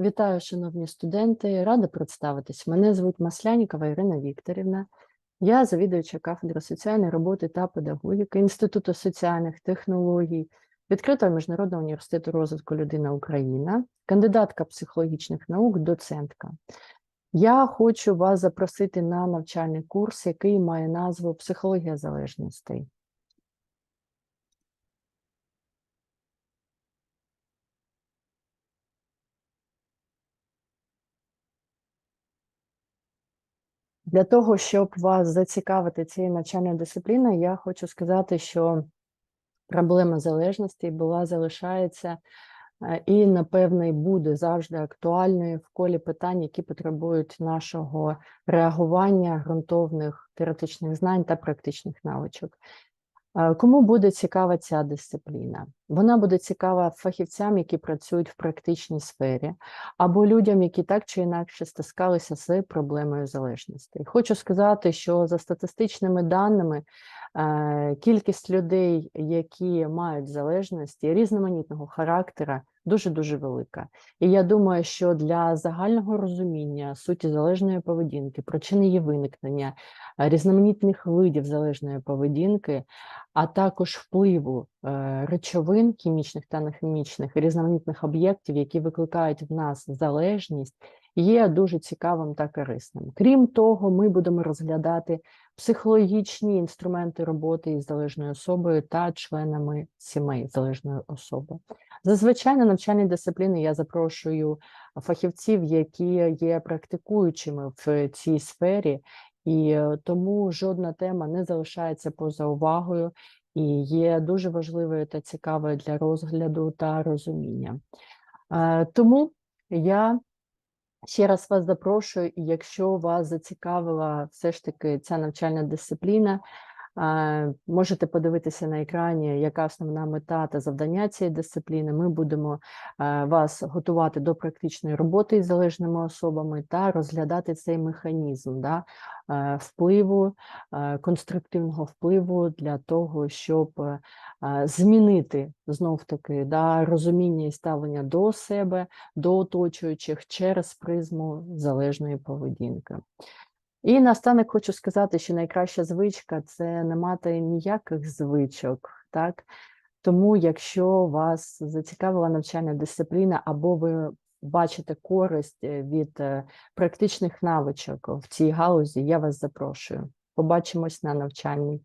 Вітаю, шановні студенти. Рада представитись. Мене звуть Маслянікова Ірина Вікторівна. Я завідуюча кафедри соціальної роботи та педагогіки Інституту соціальних технологій, відкритого міжнародного університету розвитку людина Україна, кандидатка психологічних наук, доцентка. Я хочу вас запросити на навчальний курс, який має назву Психологія залежностей. Для того, щоб вас зацікавити цією навчальною дисципліною, я хочу сказати, що проблема залежності була, залишається е, і, напевно, і буде завжди актуальною в колі питань, які потребують нашого реагування, ґрунтовних теоретичних знань та практичних навичок. Кому буде цікава ця дисципліна? Вона буде цікава фахівцям, які працюють в практичній сфері, або людям, які так чи інакше стискалися з проблемою залежності. Хочу сказати, що за статистичними даними е, кількість людей, які мають залежності різноманітного характера, дуже дуже велика. І я думаю, що для загального розуміння суті залежної поведінки, причин її виникнення, е, різноманітних видів залежної поведінки, а також впливу е, речовин хімічних та нехімічних, різноманітних об'єктів, які викликають в нас залежність, є дуже цікавим та корисним. Крім того, ми будемо розглядати психологічні інструменти роботи із залежною особою та членами сімей залежної особи. Зазвичай на навчальні дисципліни я запрошую фахівців, які є практикуючими в цій сфері, і е, тому жодна тема не залишається поза увагою і є дуже важливою та цікавою для розгляду та розуміння. Е, Тому я ще раз вас запрошую, і якщо вас зацікавила все ж таки ця навчальна дисципліна, можете подивитися на екрані, яка основна мета та завдання цієї дисципліни. Ми будемо е, вас готувати до практичної роботи із залежними особами та розглядати цей механізм да, е, впливу, е, конструктивного впливу для того, щоб змінити знов таки да, розуміння і ставлення до себе, до оточуючих через призму залежної поведінки. І наостанок хочу сказати, що найкраща звичка це не мати ніяких звичок, так? Тому, якщо вас зацікавила навчальна дисципліна, або ви бачите користь е, від е, практичних навичок в цій галузі, я вас запрошую. Побачимось на навчальній.